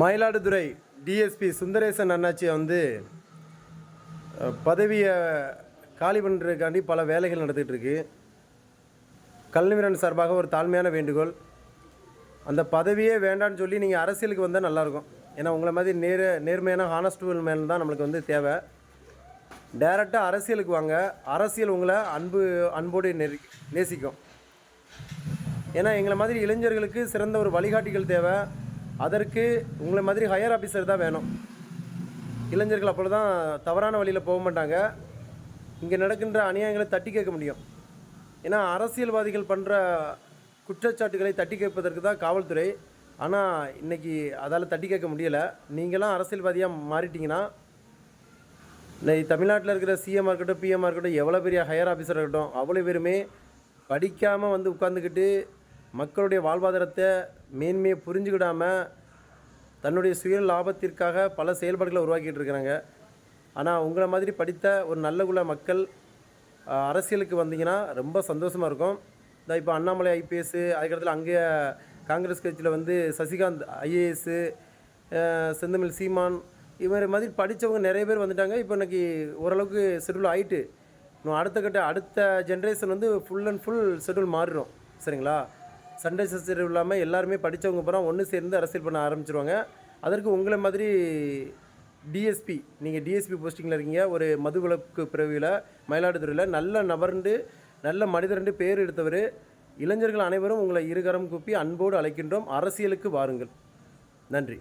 Mayiladuthurai DSP Sundaresan அண்ணாச்சி வந்து பதவியை காலி பண்ணுறதுக்காண்டி பல வேலைகள் நடந்துகிட்டு இருக்கு கல்விரன் சார்பாக ஒரு தாழ்மையான வேண்டுகோள். அந்த பதவியே வேண்டான்னு சொல்லி நீங்கள் அரசியலுக்கு வந்தால் நல்லாயிருக்கும் ஏன்னா உங்களை மாதிரி நேர நேர்மையான ஹானஸ்டுவல் மேன் தான் நம்மளுக்கு வந்து தேவை. டைரெக்டாக அரசியலுக்கு வாங்க. அரசியல் உங்களை அன்பு அன்போடு நெரு நேசிக்கும். ஏன்னா எங்களை மாதிரி இளைஞர்களுக்கு சிறந்த ஒரு வழிகாட்டிகள் தேவை. அதற்கு உங்களை மாதிரி ஹையர் ஆஃபீஸர் தான் வேணும். இளைஞர்கள் அப்பொழுது தான் தவறான வழியில் போக மாட்டாங்க. இங்கே நடக்கின்ற அநியாயங்களை தட்டி கேட்க முடியும். ஏன்னா அரசியல்வாதிகள் பண்ணுற குற்றச்சாட்டுகளை தட்டி கேட்பதற்கு தான் காவல்துறை. ஆனால் இன்றைக்கி அதால் தட்டி கேட்க முடியலை. நீங்களாம் அரசியல்வாதியாக மாறிட்டிங்கன்னா இன்னைக்கு தமிழ்நாட்டில் இருக்கிற சிஎம்மாக இருக்கட்டும் பிஎம்மாக இருக்கட்டும் எவ்வளோ பெரிய ஹையர் ஆஃபீஸர் இருக்கட்டும் அவ்வளோ பேருமே படிக்காமல் வந்து உட்காந்துக்கிட்டு மக்களுடைய வாழ்வாதாரத்தை மேன்மையை புரிஞ்சுக்கிடாம தன்னுடைய சுய லாபத்திற்காக பல செயல்பாடுகளை உருவாக்கிட்டு இருக்கிறாங்க. ஆனால் உங்களை மாதிரி படித்த ஒரு நல்ல குல மக்கள் அரசியலுக்கு வந்தீங்கன்னா ரொம்ப சந்தோஷமாக இருக்கும். இந்த இப்போ அண்ணாமலை ஐபிஎஸ் அதுக்கடுத்துல அங்கே காங்கிரஸ் கட்சியில் வந்து சசிகாந்த் ஐஏஎஸ்ஸு செந்தமிழ் சீமான் இவர் மாதிரி படித்தவங்க நிறைய பேர் வந்துட்டாங்க. இப்போ இன்னைக்கு ஓரளவுக்கு ஷெட்யூல் ஆகிட்டு இன்னும் அடுத்த கட்ட அடுத்த ஜென்ரேஷன் வந்து ஃபுல் அண்ட் ஃபுல் ஷெட்யூல் மாறிடும். சரிங்களா? சண்டை சச்சரவு இல்லாமல் எல்லாருமே படித்தவங்க பூரா ஒன்று சேர்ந்து அரசியல் பண்ண ஆரம்பிச்சிருவாங்க. அதற்கு உங்களை மாதிரி டிஎஸ்பி நீங்கள் டிஎஸ்பி போஸ்டிங்கில் இருக்கீங்க. ஒரு மதுவிலக்கு பிறவியில் மயிலாடுதுறையில் நல்ல நபர்ண்டு நல்ல மனிதர்ண்டு பேர் எடுத்தவர். இளைஞர்கள் அனைவரும் உங்களை இருகரம் கூப்பி அன்போடு அழைக்கின்றோம். அரசியலுக்கு வாருங்கள். நன்றி.